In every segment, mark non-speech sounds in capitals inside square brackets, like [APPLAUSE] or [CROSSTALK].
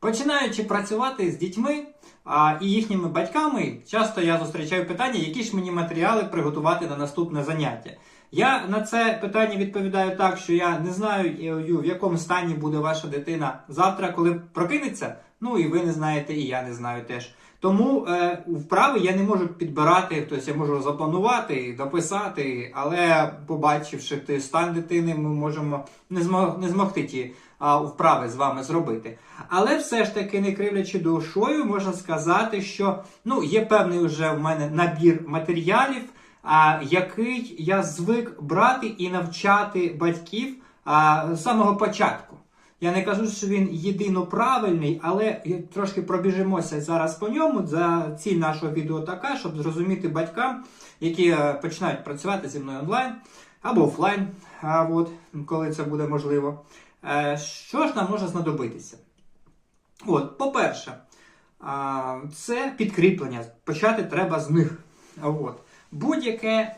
Починаючи працювати з дітьми а, і їхніми батьками, часто я зустрічаю питання, які ж мені матеріали приготувати на наступне заняття. Я на це питання відповідаю так, що я не знаю, е, в якому стані буде ваша дитина завтра, коли прокинеться. Ну і ви не знаєте, і я не знаю теж. Тому е, вправи я не можу підбирати, тобто я можу запланувати, дописати, але побачивши ти стан дитини, ми можемо не змогти ті вправи з вами зробити. Але все ж таки, не кривлячи душою, можна сказати, що ну, є певний вже в мене набір матеріалів, а, який я звик брати і навчати батьків а, з самого початку. Я не кажу, що він єдино правильний, але трошки пробіжимося зараз по ньому. За ціль нашого відео така, щоб зрозуміти батькам, які е, починають працювати зі мною онлайн або офлайн, а от, коли це буде можливо. Е, Що ж нам може знадобитися? От, по-перше, це підкріплення. Почати треба з них. Будь-яке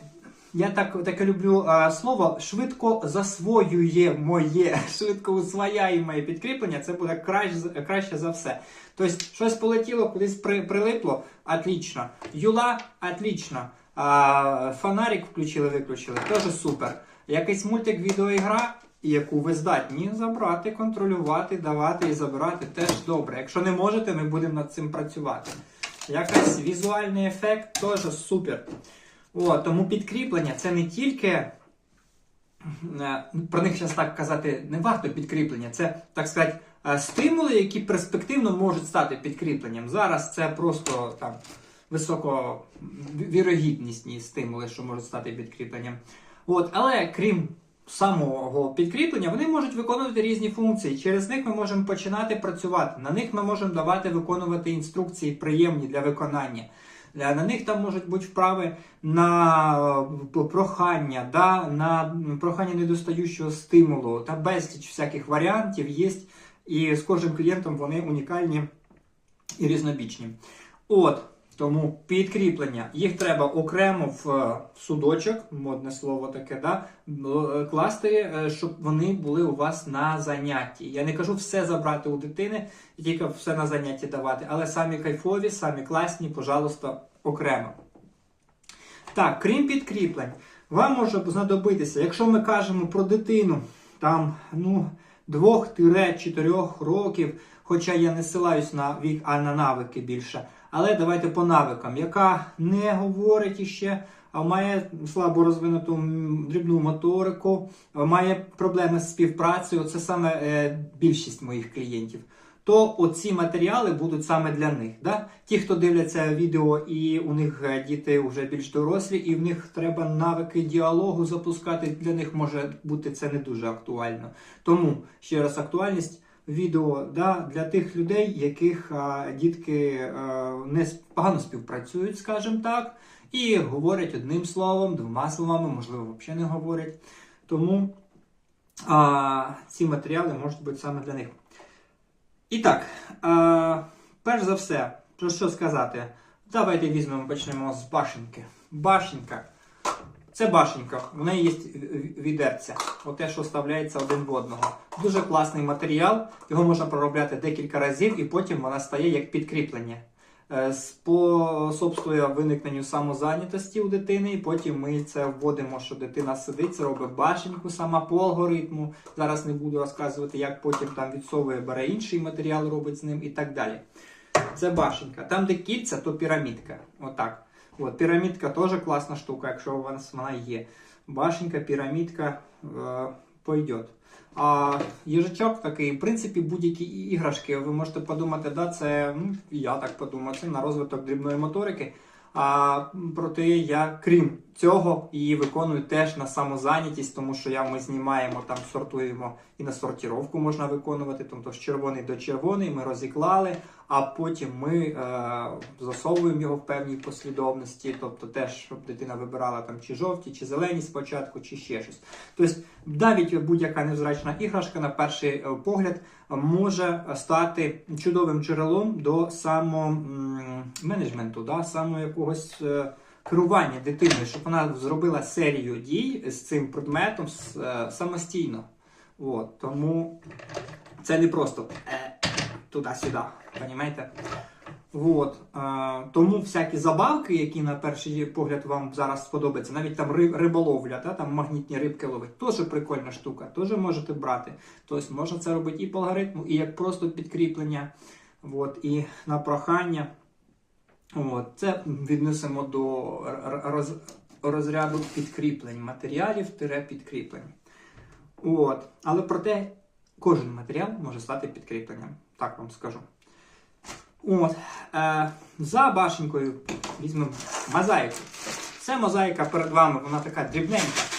я так таке люблю слово швидко засвоює моє, [LAUGHS] швидко усвояє моє підкріплення, це буде краще, краще за все. Тобто, щось полетіло, кудись при, прилипло, отлично. Юла, отлично. Фонарик включили, виключили, теж супер. Якийсь мультик, відеоігра, яку ви здатні забрати, контролювати, давати і забирати, теж добре. Якщо не можете, ми будемо над цим працювати. Якийсь візуальний ефект теж супер. О, тому підкріплення це не тільки. е, Про них зараз так казати не варто підкріплення. Це, так сказати, е, стимули, які перспективно можуть стати підкріпленням. Зараз це просто там високовірогіднісні стимули, що можуть стати підкріпленням. От, але крім самого підкріплення, вони можуть виконувати різні функції. Через них ми можемо починати працювати. На них ми можемо давати виконувати інструкції приємні для виконання. Е, На них там можуть бути вправи на е, прохання, да, на прохання недостаючого стимулу та безліч всяких варіантів є. І з кожним клієнтом вони унікальні і різнобічні. От, тому підкріплення. Їх треба окремо в е, судочок, модне слово таке, да, е, класти, е, щоб вони були у вас на занятті. Я не кажу все забрати у дитини, тільки все на занятті давати, але самі кайфові, самі класні, пожалуйста, окремо. Так, крім підкріплень, вам може знадобитися, якщо ми кажемо про дитину там, ну, 2-4 років, хоча я не силаюсь на вік, а на навики більше. Але давайте по навикам, яка не говорить іще, а має слабо розвинуту дрібну моторику, має проблеми з співпрацею. Це саме е, більшість моїх клієнтів. То оці матеріали будуть саме для них. Да? Ті, хто дивляться відео, і у них е, діти вже більш дорослі, і в них треба навики діалогу запускати. Для них може бути це не дуже актуально. Тому ще раз актуальність відео да, для тих людей, яких а, дітки а, не погано співпрацюють, скажімо так, і говорять одним словом, двома словами, можливо, взагалі не говорять. Тому а, ці матеріали можуть бути саме для них. І так, а, перш за все, про що сказати? Давайте візьмемо, почнемо з башенки. Башенка. Це башенька, в неї є відерця, оте, що вставляється один в одного. Дуже класний матеріал, його можна проробляти декілька разів і потім вона стає як підкріплення. Е, Способствує виникненню самозайнятості у дитини, і потім ми це вводимо, що дитина сидить, це робить башеньку сама по алгоритму. Зараз не буду розказувати, як потім там відсовує, бере інший матеріал, робить з ним і так далі. Це башенька. Там, де кільця, то пірамідка. Отак. От, пірамідка теж класна штука, якщо у вас вона є. Башенька, пірамідка е, пойдет. А їжачок такий, в принципі, будь-які іграшки, ви можете подумати, да, це ну, я так подумав, це на розвиток дрібної моторики. А проте я, крім цього, її виконую теж на самозайнятість, тому що я, ми знімаємо там, сортуємо і на сортіровку можна виконувати, тобто з червоний до червоний ми розіклали, а потім ми е, засовуємо його в певній послідовності, тобто теж, щоб дитина вибирала там чи жовті, чи зелені спочатку, чи ще щось. Тобто навіть будь-яка невзрачна іграшка на перший е, погляд може стати чудовим джерелом до самоменеджменту, да, само якогось е, керування дитиною, щоб вона зробила серію дій з цим предметом е, самостійно. От, тому це не просто е, туди-сюди. Понимаєте? Вот. Е, тому всякі забавки, які на перший погляд вам зараз сподобаються, навіть там ри- риболовля, та, там магнітні рибки ловить, теж прикольна штука, теж можете брати. Тобто можна це робити і по алгоритму, і як просто підкріплення, от, і на прохання. От, це віднесемо до роз, розряду підкріплень, матеріалів тире підкріплень. От. Але проте кожен матеріал може стати підкріпленням, так вам скажу. От, е, за башенькою візьмемо мозаїку. Це мозаїка перед вами, вона така дрібненька.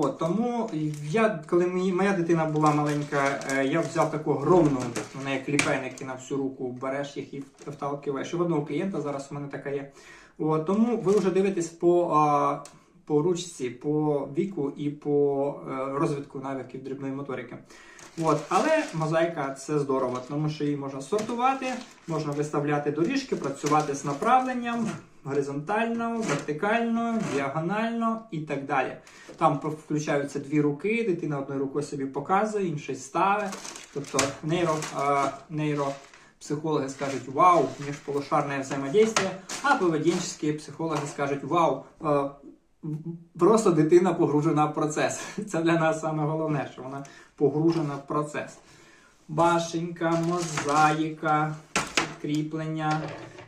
От, тому я, коли мені, моя дитина була маленька, е, я взяв таку огромну, вона як ліпейники на всю руку, береш їх і вталкиваєш. І в одного клієнта зараз у мене така є. От, тому ви вже дивитесь по, по ручці, по віку і по е, розвитку навиків дрібної моторики. От, але мозаїка це здорово, тому що її можна сортувати, можна виставляти доріжки, працювати з направленням горизонтально, вертикально, діагонально і так далі. Там включаються дві руки, дитина одною рукою собі показує, іншою ставить. Тобто нейро, е, нейропсихологи скажуть вау, міжполушарне взаємодействие, а поведінчі психологи скажуть вау. е, Просто дитина погружена в процес. [LAUGHS] Це для нас саме головне, що вона погружена в процес. Башенька, мозаїка, підкріплення,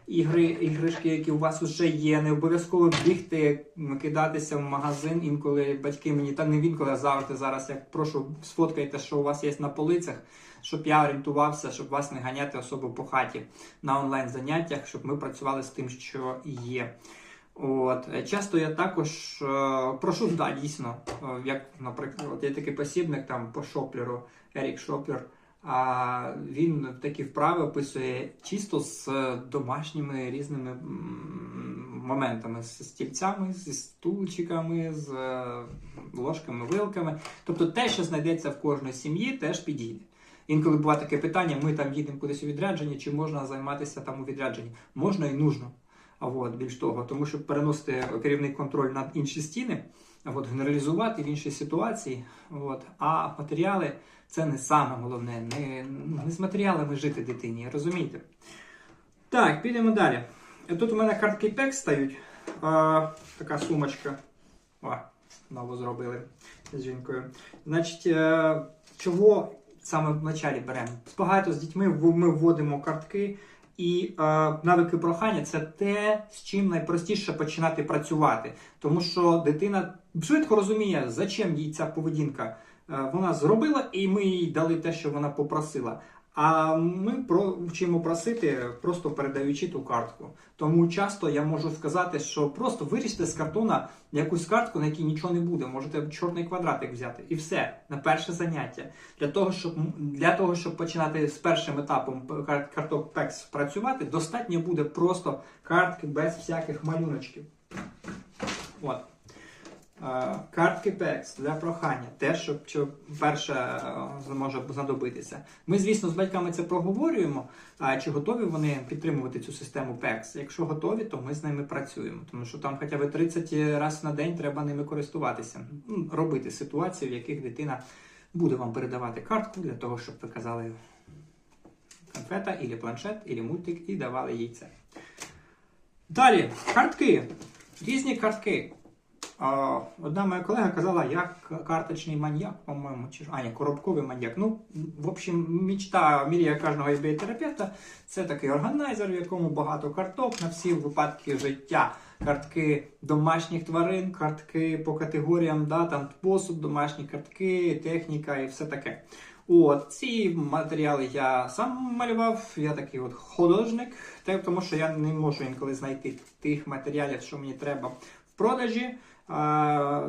ігри, іграшки, які у вас вже є. Не обов'язково бігти, кидатися в магазин. Інколи батьки мені, та не інколи, а завжди зараз як прошу, сфоткайте, що у вас є на полицях, щоб я орієнтувався, щоб вас не ганяти особо по хаті на онлайн заняттях, щоб ми працювали з тим, що є. От часто я також е, прошу, да, дійсно, е, як, наприклад, є такий посібник там по шоплеру, Ерік Шоплер. А він такі вправи описує чисто з домашніми різними моментами, з стільцями, зі стульчиками, з е, ложками, вилками. Тобто те, що знайдеться в кожній сім'ї, теж підійде. Інколи буває таке питання: ми там їдемо кудись у відрядження, чи можна займатися там у відрядженні? Можна і нужно. А от більш того, тому щоб переносити керівний контроль над інші стіни, от генералізувати в іншій ситуації. От, а матеріали це не саме головне. Не, не з матеріалами жити дитині, розумієте? Так, підемо далі. Тут у мене картки PEX стають. А, така сумочка. О, нову зробили з жінкою. Значить, е, чого саме в началі беремо? Багато з дітьми ми вводимо картки. І е, навики прохання це те, з чим найпростіше починати працювати, тому що дитина швидко розуміє, за чим їй ця поведінка. Е, вона зробила, і ми їй дали те, що вона попросила. А ми про вчимо просити, просто передаючи ту картку. Тому часто я можу сказати, що просто вирішите з картона якусь картку, на якій нічого не буде. Можете чорний квадратик взяти, і все на перше заняття. Для того, щоб для того, щоб починати з першим етапом карток PEX працювати, достатньо буде просто картки без всяких малюночків. От. Картки PEX для прохання, те, що, що перше е, може знадобитися. Ми, звісно, з батьками це проговорюємо. А чи готові вони підтримувати цю систему PEX? Якщо готові, то ми з ними працюємо, тому що там хоча б 30 разів на день треба ними користуватися, Ну, робити ситуації, в яких дитина буде вам передавати картку для того, щоб ви казали конфета, ілі планшет, ілі мультик і давали їй це. Далі, картки. Різні картки. Одна моя колега казала, як карточний маньяк, по-моєму, чи а, ні, коробковий маньяк. Ну, в общем, мечта мрія кожного ібей-терапевта це такий органайзер, в якому багато карток на всі випадки життя. Картки домашніх тварин, картки по категоріям, да, там посуд, домашні картки, техніка і все таке. От ці матеріали я сам малював, я такий от художник, тому що я не можу інколи знайти тих матеріалів, що мені треба в продажі,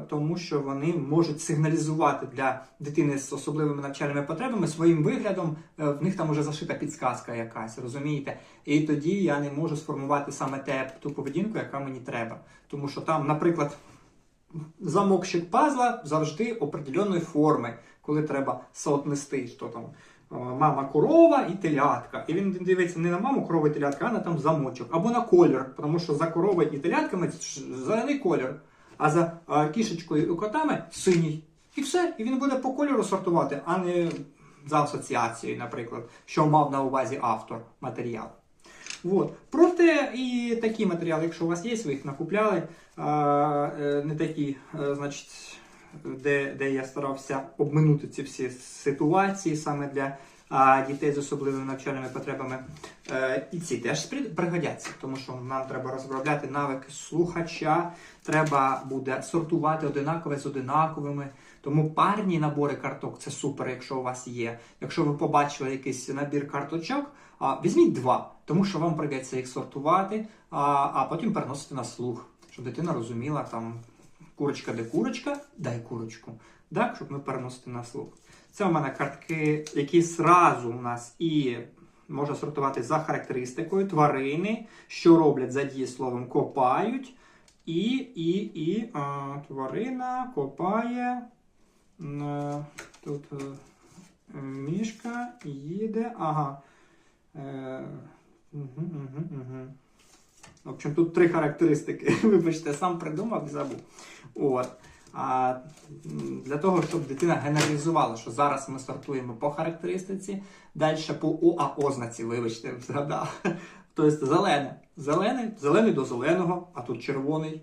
тому що вони можуть сигналізувати для дитини з особливими навчальними потребами своїм виглядом. е, В них там уже зашита підсказка якась, розумієте? І тоді я не можу сформувати саме те ту поведінку, яка мені треба. Тому що там, наприклад, замокщик пазла завжди определеної форми, коли треба соотнести, що там. е, Мама корова і телятка. І він дивиться не на маму корова і телятка, а на там замочок. Або на колір, тому що за коровою і телятками зелений колір, а за кішечкою і котами синій. І все. І він буде по кольору сортувати, а не за асоціацією, наприклад, що мав на увазі автор матеріалу. От. Проте і такі матеріали, якщо у вас є, ви їх накупляли, е, не такі, е, значить, де, де я старався обминути ці всі ситуації саме для а, дітей з особливими навчальними потребами. Е, і ці теж пригодяться, тому що нам треба розробляти навики слухача, треба буде сортувати одинакове з одинаковими. Тому парні набори карток це супер, якщо у вас є. Якщо ви побачили якийсь набір карточок, візьміть два, тому що вам прийдеться їх сортувати, а потім переносити на слух, щоб дитина розуміла там курочка де курочка, дай курочку. Так, щоб ми переносити на слух. Це у мене картки, які зразу у нас і можна сортувати за характеристикою тварини, що роблять за дієсловом копають. І, і, і а, тварина копає. М, Тут е, мішка їде. Ага. Е, угу, угу, угу. В общем, тут три характеристики. [LAUGHS] Вибачте, сам придумав і забув. От. А, для того, щоб дитина генералізувала, що зараз ми стартуємо по характеристиці, далі по О, а ознаці, вибачте, [LAUGHS] згадав. Тобто зелене. Зелений, зелений до зеленого, а тут червоний.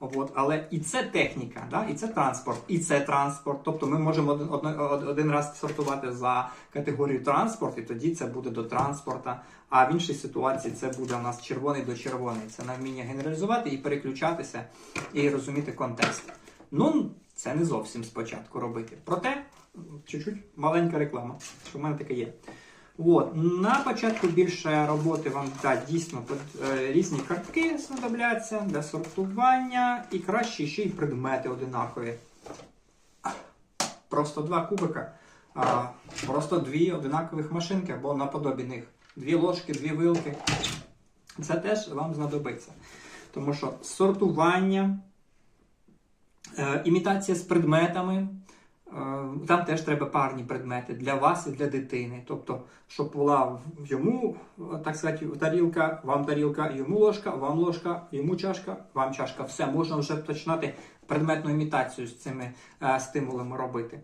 От, але і це техніка, да? і це транспорт, і це транспорт. Тобто ми можемо один, один, один раз сортувати за категорію транспорт, і тоді це буде до транспорта. А в іншій ситуації це буде у нас червоний до червоний. Це на вміння генералізувати і переключатися, і розуміти контекст. Ну, це не зовсім спочатку робити. Проте, чуть-чуть маленька реклама, що в мене таке є. От, на початку більше роботи вам да, дійсно е, різні картки знадобляться для сортування і краще ще й предмети одинакові. Просто два кубика, а, просто дві одинакових машинки або наподобі них. Дві ложки, дві вилки. Це теж вам знадобиться. Тому що сортування, імітація з предметами. Е, Там теж треба парні предмети для вас і для дитини. Тобто, щоб була йому, е, так сказати, тарілка, вам тарілка, йому ложка, вам ложка, йому чашка, вам чашка. Все, можна вже починати предметну імітацію з цими е, стимулами робити.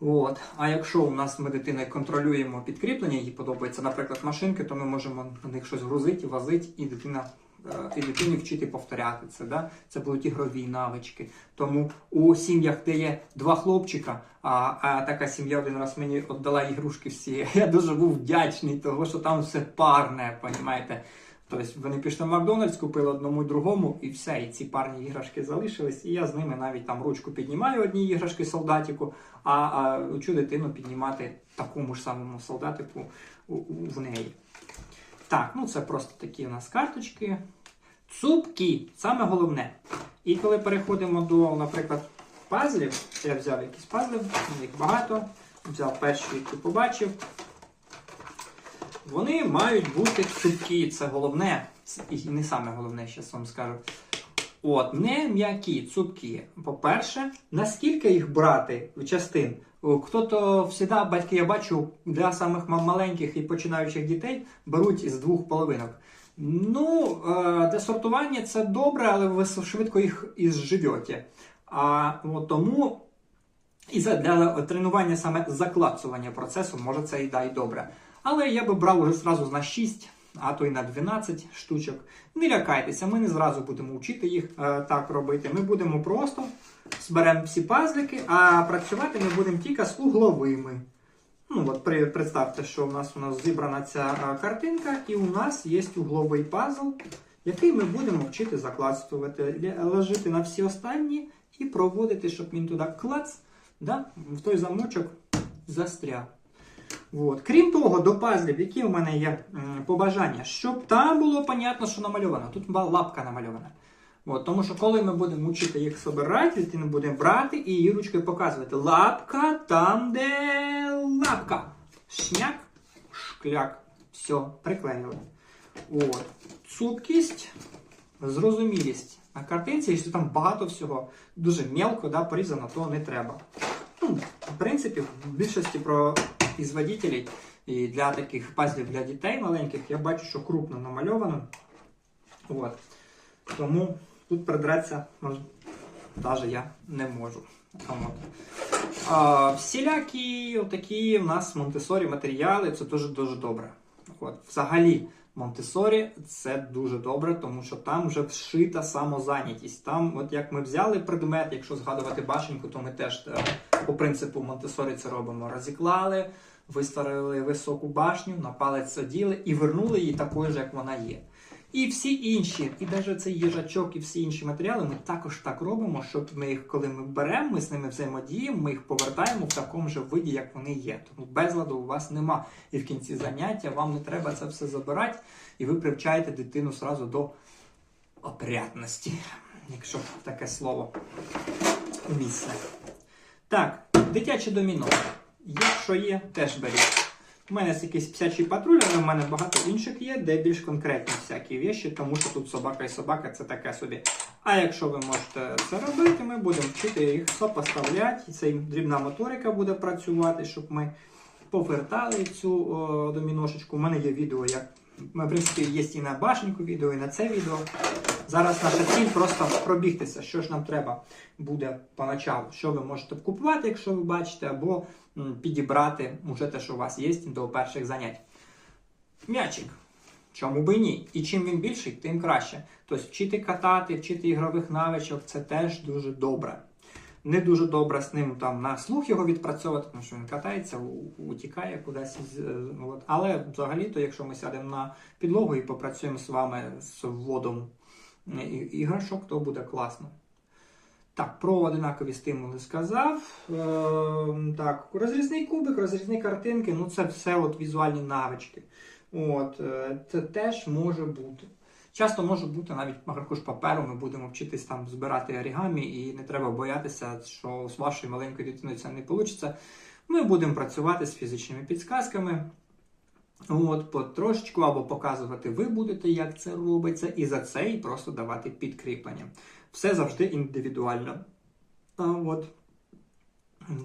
От. А якщо у нас ми дитиною контролюємо підкріплення, їй подобається, наприклад, машинки, то ми можемо на них щось грузити, возити, і дитина. Е, І дитині вчити повторяти це. Да? Це будуть ігрові навички. Тому у сім'ях, де є два хлопчика, а, а така сім'я один раз мені віддала ігрушки всі. [LAUGHS] Я дуже був вдячний, того, що там все парне, понімаєте? Тобто вони пішли в Макдональдс, купили одному і другому, і все, і ці парні іграшки залишились. І я з ними навіть там ручку піднімаю одній іграшки солдатику, а, а учу дитину піднімати такому ж самому солдатику у, у, в неї. Так, ну це просто такі у нас карточки. Цупкі, саме головне. І коли переходимо до, наприклад, пазлів, я взяв якісь пазли, їх багато, взяв перші, які побачив. Вони мають бути цупкі, це головне, і не саме головне, зараз вам скажу. От, не м'які, цупкі. По-перше, наскільки їх брати в частин? Хто-то завжди, батьки, я бачу, для самих маленьких і починаючих дітей беруть із двох половинок. Ну, е, для сортування це добре, але ви швидко їх ізживете. А от тому і для тренування саме заклацування процесу, може це і да, і добре. Але я би брав уже зразу на 6, а то й на 12 штучок. Не лякайтеся, ми не зразу будемо вчити їх е, так робити. Ми будемо просто зберемо всі пазлики, а працювати ми будемо тільки з угловими. Ну, от при, представте, що у нас у нас зібрана ця е, картинка, і у нас є угловий пазл, який ми будемо вчити заклацувати, ле- ложити на всі останні і проводити, щоб він туди клац, да, в той замочок застряг. От. Крім того, до пазлів, які у мене є побажання, щоб там було понятно, що намальовано. Тут лапка намальована. От, тому що коли ми будемо вчити їх собирати, дитина буде брати і її ручкою показувати. Лапка там, де лапка. Шняк, шкляк. Все, приклеїли. От. Цупкість, зрозумілість. На картинці, якщо там багато всього, дуже мелко да, порізано, то не треба. Ну, в принципі, в більшості про із і для таких пазлів для дітей маленьких я бачу, що крупно намальовано. От. Тому тут придратися навіть я не можу. От. А, всілякі такі у нас Монтесорі матеріали, це дуже дуже добре. От, взагалі, Монтесорі це дуже добре, тому що там вже вшита самозайнятість. Там, от як ми взяли предмет, якщо згадувати башеньку, то ми теж е, по принципу Монтесорі це робимо. Розіклали, виставили високу башню, на палець оділи і вернули її такою ж, як вона є. І всі інші, і навіть цей їжачок, і всі інші матеріали ми також так робимо, щоб ми їх, коли ми беремо, ми з ними взаємодіємо, ми їх повертаємо в такому ж виді, як вони є. Тому безладу у вас нема. І в кінці заняття вам не треба це все забирати, і ви привчаєте дитину сразу до опрятності, якщо таке слово умісне. Так, дитяче доміно. Якщо є, теж беріть. У мене якийсь псячий патруль, але в мене багато інших є, де більш конкретні всякі віші, тому що тут собака і собака це таке собі. А якщо ви можете це робити, ми будемо вчити їх сопоставляти. І дрібна моторика буде працювати, щоб ми повертали цю о, доміношечку. У мене є відео, як в принципі є і на башеньку відео, і на це відео. Зараз наша ціль просто пробігтися, що ж нам треба буде поначалу, що ви можете купувати, якщо ви бачите, або підібрати уже те, що у вас є до перших занять. М'ячик. Чому би ні? І чим він більший, тим краще. Тобто вчити катати, вчити ігрових навичок це теж дуже добре. Не дуже добре з ним там на слух його відпрацьовувати, тому що він катається, утікає кудись. е, От. Але взагалі-то, якщо ми сядемо на підлогу і попрацюємо з вами з вводом і- іграшок, то буде класно. Так, про одинакові стимули сказав. Е, так, розрізний кубик, розрізні картинки, ну це все от візуальні навички. От, е, це теж може бути. Часто може бути навіть аркуш паперу, ми будемо вчитись там збирати орігамі, і не треба боятися, що з вашою маленькою дитиною це не вийде. Ми будемо працювати з фізичними підсказками. От, потрошечку або показувати ви будете, як це робиться, і за це і просто давати підкріплення. Все завжди індивідуально. От.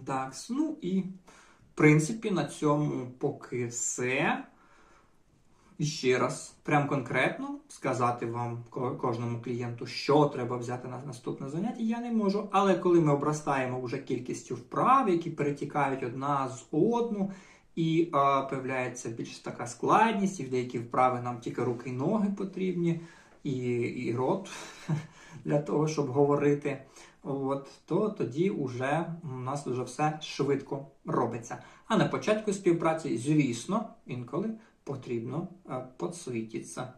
Так, ну і в принципі на цьому поки все. І ще раз, прям конкретно сказати вам кожному клієнту, що треба взяти на наступне заняття, я не можу. Але коли ми обростаємо вже кількістю вправ, які перетікають одна з одну, і а, появляється більш така складність, і в деякі вправи нам тільки руки і ноги потрібні, і, і рот [LAUGHS] для того, щоб говорити. От, то тоді вже у нас вже все швидко робиться. А на початку співпраці, звісно, інколи потрібно е, подсвітитися.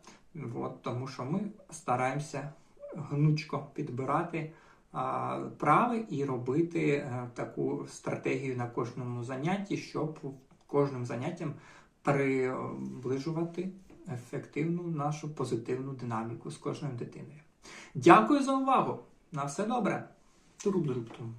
От, тому що ми стараємося гнучко підбирати а, прави і робити е, таку стратегію на кожному занятті, щоб кожним заняттям приближувати ефективну нашу позитивну динаміку з кожною дитиною. Дякую за увагу! На все добре! Туруб-туруб-тум.